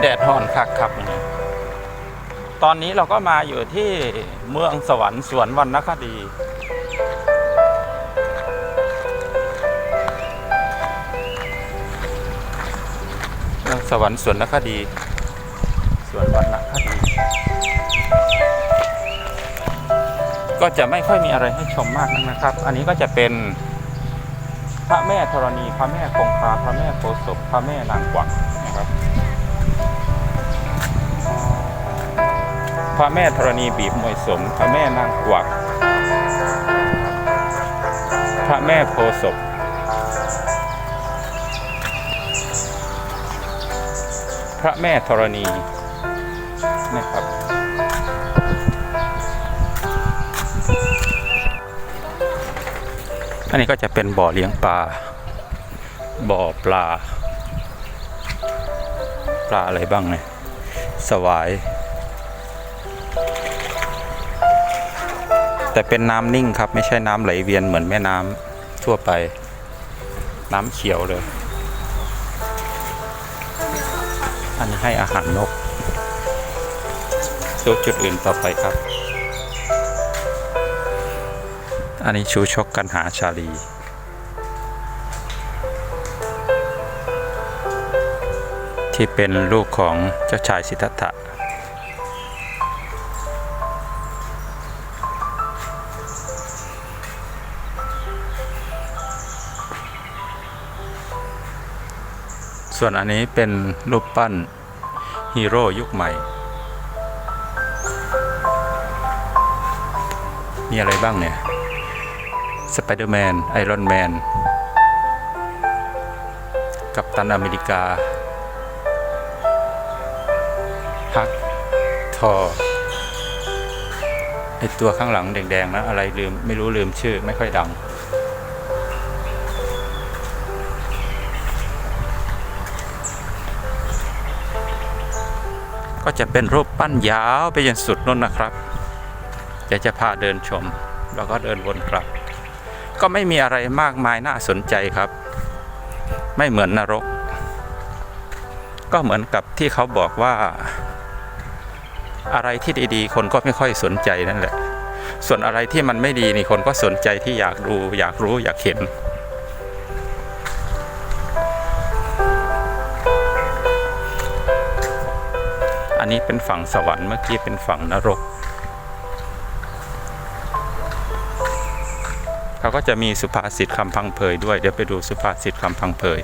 แดดฮ้อนคักครับตอนนี้เราก็มาอยู่ที่เมืองสวรรค์สวนวรรณคดี เมืองสวรรค์สวนนคดี สวนวรรณคดี ก็จะไม่ค่อยมีอะไรให้ชมมากนักนะครับ อันนี้ก็จะเป็นพระแม่ธรณี พระแม่คงคา พระแม่โพศพพระแม่นางกวักนะครับ ระแม่ธรณีบีบมวยสม พระแม่นางกวัก พระแม่โพศพพระแม่ธรณีนะครับ อันนี้ก็จะเป็นบ่อเลี้ยงปลา บ่อปลา ปลาอะไรบ้างเนี่ย สวาย แต่เป็นน้ำนิ่งครับ ไม่ใช่น้ำไหลเวียนเหมือนแม่น้ำทั่วไป น้ำเขียวเลย อันนี้ให้อาหารนกดูจุดอื่นต่อไปครับ อันนี้ชูชกกันหาชาลีที่เป็นลูกของเจ้าชายสิทธัตถะ ส่วนอันนี้เป็นรูปปั้นฮีโร่ยุคใหม่ มีอะไรบ้างเนี่ย สไปเดอร์แมน ไอรอนแมน กัปตันอเมริกา ฮัก ทอไอตัวข้างหลังแดงๆนะ อะไรลืม ไม่รู้ลืมชื่อไม่ค่อยดัง ก็จะเป็นรูปปั้นยาวไปจนสุดนู่นนะครับจะจะพาเดินชม แล้วก็เดินวนกลับ ก็ไม่มีอะไรมากมายน่าสนใจครับ ไม่เหมือนนรก ก็เหมือนกับที่เขาบอกว่า อะไรที่ดีๆ คนก็ไม่ค่อยสนใจนั่นแหละ ส่วนอะไรที่มันไม่ดีนี่คนก็สนใจที่อยากดู อยากรู้อยากเห็น นี้เป็นฝั่งสวรรค์เมื่อกี้เป็นฝั่งนรก เขาก็จะมีสุภาษิตคำพังเพยด้วย เดี๋ยวไปดูสุภาษิตคำพังเพย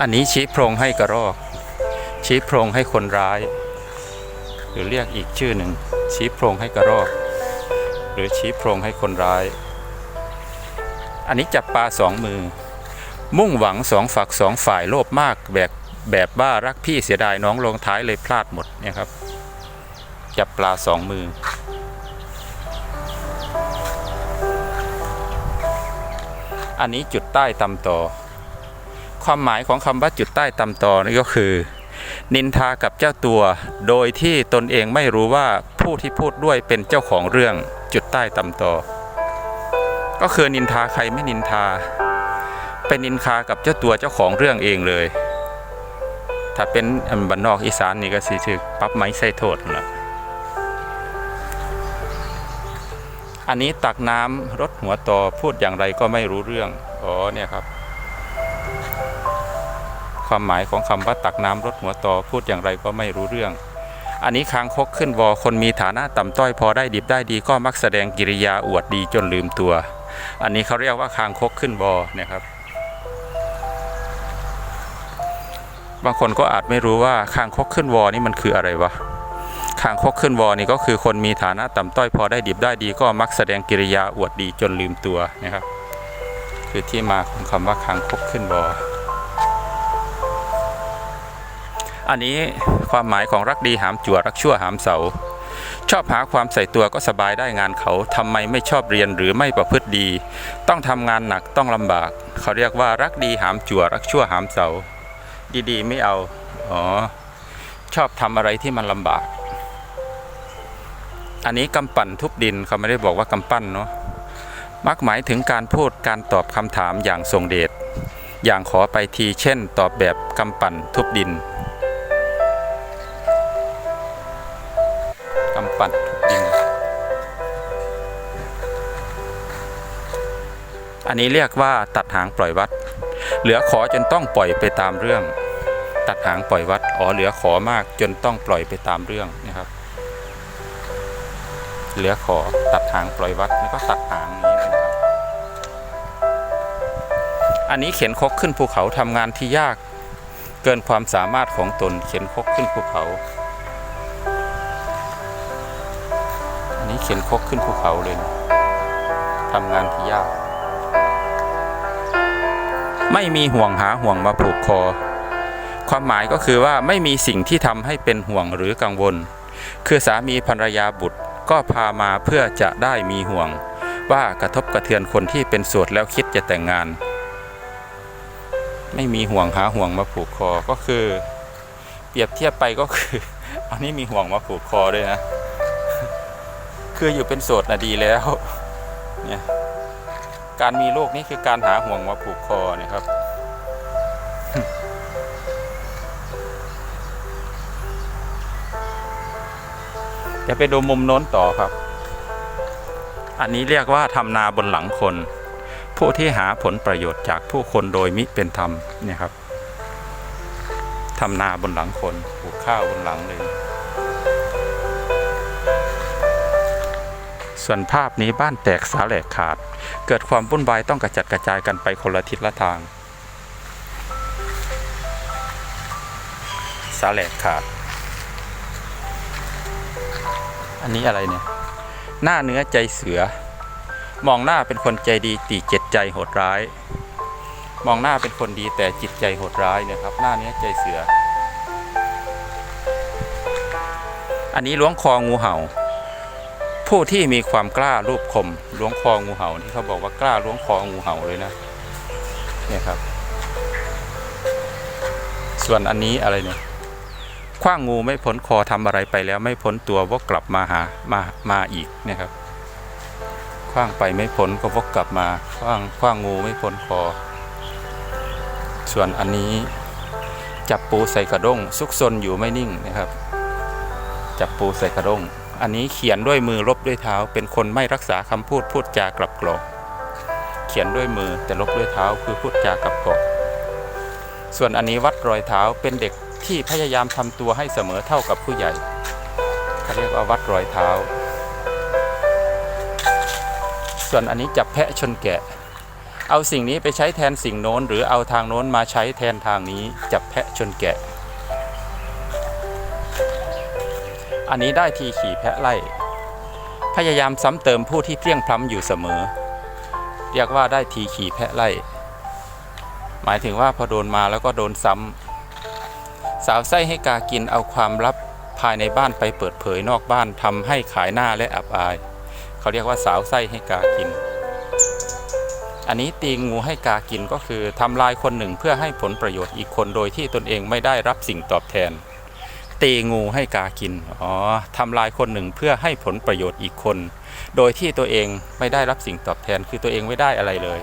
อันนี้ชี้โพรงให้กระรอก ชี้โพรงให้คนร้าย หรือเรียกอีกชื่อหนึ่ง ชี้โพรงให้กระรอก หรือชี้โพรงให้คนร้าย อันนี้จับปลาสองมือ มุ่งหวังสองฝักสองฝ่ายโลภมากแบบแบบบ้ารักพี่เสียดายน้องลงท้ายเลยพลาดหมดเนี่ยครับ จับปลาสองมือ อันนี้จุดใต้ตำต่อ ความหมายของคำว่าจุดใต้ตำต่อนี่ก็คือ นินทากับเจ้าตัว โดยที่ตนเองไม่รู้ว่าผู้ที่พูดด้วยเป็นเจ้าของเรื่องจุดใต้ตำต่อ ก็คือนินทาใครไม่นินทา เป็นนินทากับเจ้าตัวเจ้าของเรื่องเองเลย ถ้าเป็นอันบันนอกอีสานนี่ก็สิถือปรับไม้ใส่โทษนะอันนี้ตักน้ำรถหัวต่อพูดอย่างไรก็ไม่รู้เรื่อง อ๋อเนี่ยครับ ความหมายของคำว่าตักน้ำรถหัวต่อพูดอย่างไรก็ไม่รู้เรื่อง อันนี้คางคกขึ้นวอคนมีฐานะต่ำต้อยพอได้ดิบได้ดีก็มักแสดงกิริยาอวดดีจนลืมตัว อันนี้เขาเรียกว่าคางคกขึ้นวอเนี่ยครับ บางคนก็อาจไม่รู้ว่าคางคกขึ้นวอนี่มันคืออะไรวะคางคกขึ้นวอนี่ก็คือคนมีฐานะต่ำต้อยพอได้ดิบได้ดี ก็มักแสดงกิริยาอวดดีจนลืมตัวนะครับ คือที่มาของคำว่าคางคกขึ้นวอ อันนี้ความหมายของรักดีหามจั่วรักชั่วหามเสา ชอบหาความใส่ตัวก็สบายได้งานเขาทำไมไม่ชอบเรียนหรือไม่ประพฤติดี ต้องทำงานหนักต้องลำบาก เขาเรียกว่ารักดีหามจั่วรักชั่วหามเสา ดีๆ ไม่เอาอ๋อชอบทำอะไรที่มันลำบาก อันนี้กำปั่นทุบดินเขาไม่ได้บอกว่ากำปั้นเนาะมักหมายถึงการพูดการตอบคำถามอย่างทรงเดชอย่างขอไปทีเช่น ตอบแบบกำปั่นทุบดิน อันนี้เรียกว่าตัดหางปล่อยวัด เหลือขอจนต้องปล่อยไปตามเรื่อง ตัดหางปล่อยวัดอ๋อเหลือขอมากจนต้องปล่อยไปตามเรื่องนะครับ เหลือขอตัดหางปล่อยวัดนี่ก็ตัดหางนี้นะครับอันนี้เข็นคกขึ้นภูเขาทำงานที่ยาก เกินความสามารถของตนเข็นคกขึ้นภูเขาอันนี้เข็นคกขึ้นภูเขาเลยนะทำงานที่ยาก ไม่มีห่วงหาห่วงมาผูกคอ ความหมายก็คือว่าไม่มีสิ่งที่ทำให้เป็นห่วงหรือกังวล คือสามีภรรยาบุตรก็พามาเพื่อจะได้มีห่วง ว่ากระทบกระเทือนคนที่เป็นโสดแล้วคิดจะแต่งงาน ไม่มีห่วงหาห่วงมาผูกคอก็คือ เปรียบเทียบไปก็คือ อันนี้มีห่วงมาผูกคอด้วยนะ คืออยู่เป็นโสดนะดีแล้วเนี่ย การมีลูกนี่คือการหาห่วงมาผูกคอเนะครับ จะไปดูมุมโน้นต่อครับ อันนี้เรียกว่าทำนาบนหลังคน ผู้ที่หาผลประโยชน์จากผู้คนโดยมิเป็นธรรมเนี่ยครับทำนาบนหลังคนปลูกข้าวบนหลังเลย ส่วนภาพนี้บ้านแตกสาแหลกขาด เกิดความวุ่นวายต้องกระจัดกระจายกันไปคนละทิศละทาง สาแหลกขาด อันนี้อะไรเนี่ย หน้าเนื้อใจเสือ มองหน้าเป็นคนใจดีตีเจ็ดใจโหดร้าย มองหน้าเป็นคนดีแต่จิตใจโหดร้ายเนี่ยครับ หน้าเนื้อใจเสือ อันนี้ล้วงคองูเห่า ผู้ที่มีความกล้ารูปคมล้วงคองูเห่าที่เขาบอกว่ากล้าล้วงคองูเห่าเลยนะเนี่ยครับ ส่วนอันนี้อะไรเนี่ยคว้างงูไม่พ้นคอทำอะไรไปแล้ว ไม่พ้นตัววกกลับมาหามามาอีกเนี่ยครับคว้างไปไม่พ้นก็วกกลับมาคว้างคว้างงูไม่พ้นคอ ส่วนอันนี้จับปูใส่กระด้งซุกซนอยู่ไม่นิ่งนะครับ จับปูใส่กระด้ง อันนี้เขียนด้วยมือลบด้วยเท้า เป็นคนไม่รักษาคำพูดพูดจากลับกรอกเขียนด้วยมือแต่ลบด้วยเท้าคือพูดจากลับกรอกส่วนอันนี้วัดรอยเท้าเป็นเด็กที่พยายามทำตัวให้เสมอเท่ากับผู้ใหญ่เขาเรียกว่าวัดรอยเท้า ส่วนอันนี้จับแพะชนแกะ เอาสิ่งนี้ไปใช้แทนสิ่งโน้น หรือเอาทางโน้นมาใช้แทนทางนี้จับแพะชนแกะ อันนี้ได้ทีขี่แพะไล่ พยายามซ้ำเติมผู้ที่เพลียงพล้ำอยู่เสมอ เรียกว่าได้ทีขี่แพะไล่ หมายถึงว่าพอโดนมาแล้วก็โดนซ้ำ สาวไส้ให้กากินเอาความลับภายในบ้านไปเปิดเผยนอกบ้านทำให้ขายหน้าและอับอาย เขาเรียกว่าสาวไส้ให้กากิน อันนี้ตีงูให้กากินก็คือทำลายคนหนึ่งเพื่อให้ผลประโยชน์อีกคนโดยที่ตนเองไม่ได้รับสิ่งตอบแทน ตีงูให้กากิน อ๋อทำลายคนหนึ่งเพื่อให้ผลประโยชน์อีกคน โดยที่ตัวเองไม่ได้รับสิ่งตอบแทน คือตัวเองไม่ได้อะไรเลย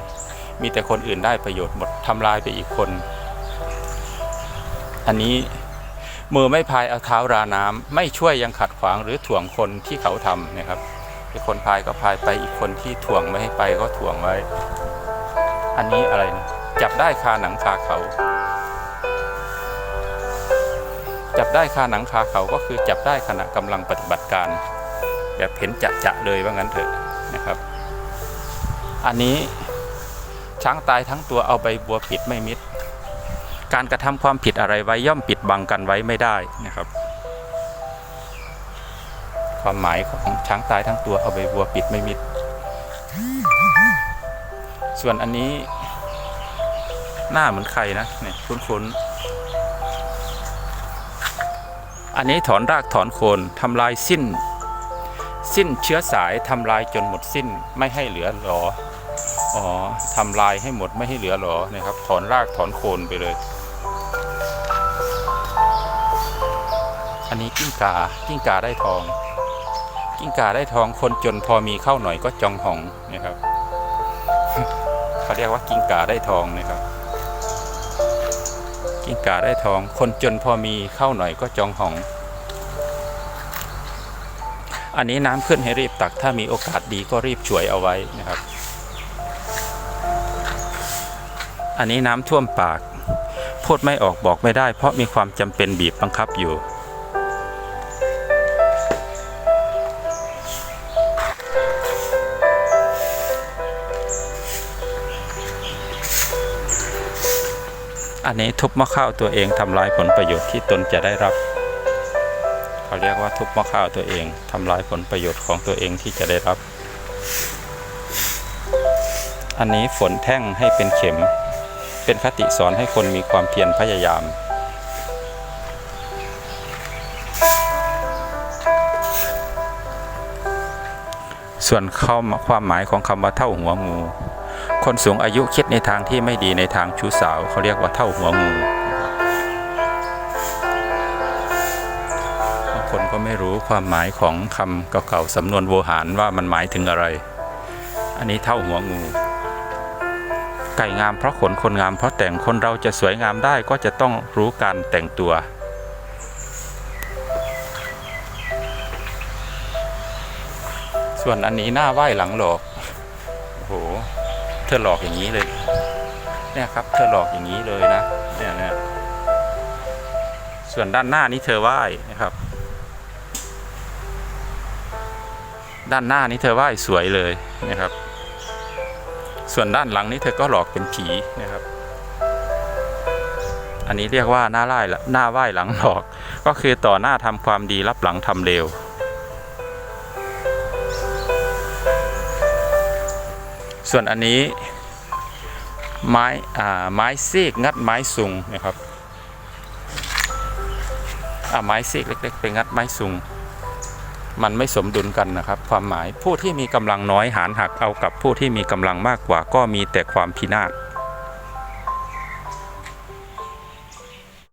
มีแต่คนอื่นได้ประโยชน์หมดทำลายไปอีกคน อันนี้มือไม่พายเอาเท้าราน้ำไม่ช่วยยังขัดขวางหรือถ่วงคนที่เขาทำนะครับอีกคนพายก็พายไปอีกคนที่ถ่วงไม่ให้ไปก็ถ่วงไว้ อันนี้อะไรนะจับได้คาหนังคาเขา จับได้คาหนังคาเขาก็คือจับได้ขณะกำลังปฏิบัติการ แบบเห็นจะจะเลยว่างั้นเถอะนะครับ อันนี้ช้างตายทั้งตัวเอาใบบัวปิดไม่มิด การกระทำความผิดอะไรไว้ย่อมปิดบังกันไว้ไม่ได้นะครับ ความหมายของช้างตายทั้งตัวเอาใบบัวปิดไม่มิด ส่วนอันนี้หน้าเหมือนใครนะเนี่ยคุ้นๆ อันนี้ถอนรากถอนโคนทำลายสิ้น สิ้นเชื้อสายทำลายจนหมดสิ้นไม่ให้เหลือหรออ๋อทำลายให้หมดไม่ให้เหลือหรอนะครับ ถอนรากถอนโคนไปเลย อันนี้กิ้งกากิ้งกาได้ทอง กิ้งกาได้ทองคนจนพอมีเข้าหน่อยก็จองหองนะครับเขาเรียกว่ากิ้งกาได้ทองนะครับ กิ้งกาได้ทอง คนจนพอมีเข้าหน่อยก็จองหอง อันนี้น้ำขึ้นให้รีบตัก ถ้ามีโอกาสดีก็รีบช่วยเอาไว้นะครับ อันนี้น้ำท่วมปาก พูดไม่ออกบอกไม่ได้ เพราะมีความจำเป็นบีบบังคับอยู่ อันนี้ทุบมะข้าวตัวเองทำลายผลประโยชน์ที่ตนจะได้รับ เขาเรียกว่าทุบมะข้าวตัวเองทำลายผลประโยชน์ของตัวเองที่จะได้รับ อันนี้ฝนแท่งให้เป็นเข็ม เป็นคติสอนให้คนมีความเพียรพยายามส่วนเข้าความหมายของคำว่าเท่าหัวงู คนสูงอายุคิดในทางที่ไม่ดีในทางชู้สาวเขาเรียกว่าเท่าหัวงูบางคนก็ไม่รู้ความหมายของคำเก่าๆสำนวนโวหารว่ามันหมายถึงอะไร อันนี้เท่าหัวงู ไก่งามเพราะขนคนงามเพราะแต่งคนเราจะสวยงามได้ก็จะต้องรู้การแต่งตัวส่วนอันนี้หน้าไหว้หลังหลอกโอ้โห เธอหลอกอย่างนี้เลย เนี่ยครับ เธอหลอกอย่างนี้เลยนะเนี่ยเนี่ยส่วนด้านหน้านี้เธอไหว้นะครับ ด้านหน้านี้เธอไหว้สวยเลยนะครับ ส่วนด้านหลังนี้เธอก็หลอกเป็นผีนะครับ อันนี้เรียกว่าหน้าไล่หน้าไหว้หลังหลอก ก็คือต่อหน้าทำความดีรับหลังทำเลว ส่วนอันนี้ไม้อ่าไม้ซีกงัดไม้สูงนะครับอ่าไม้ซีกเล็กๆไปงัดไม้สูงมันไม่สมดุลกันนะครับ ความหมายผู้ที่มีกำลังน้อยหารหักเอากับผู้ที่มีกำลังมากกว่าก็มีแต่ความพินาศ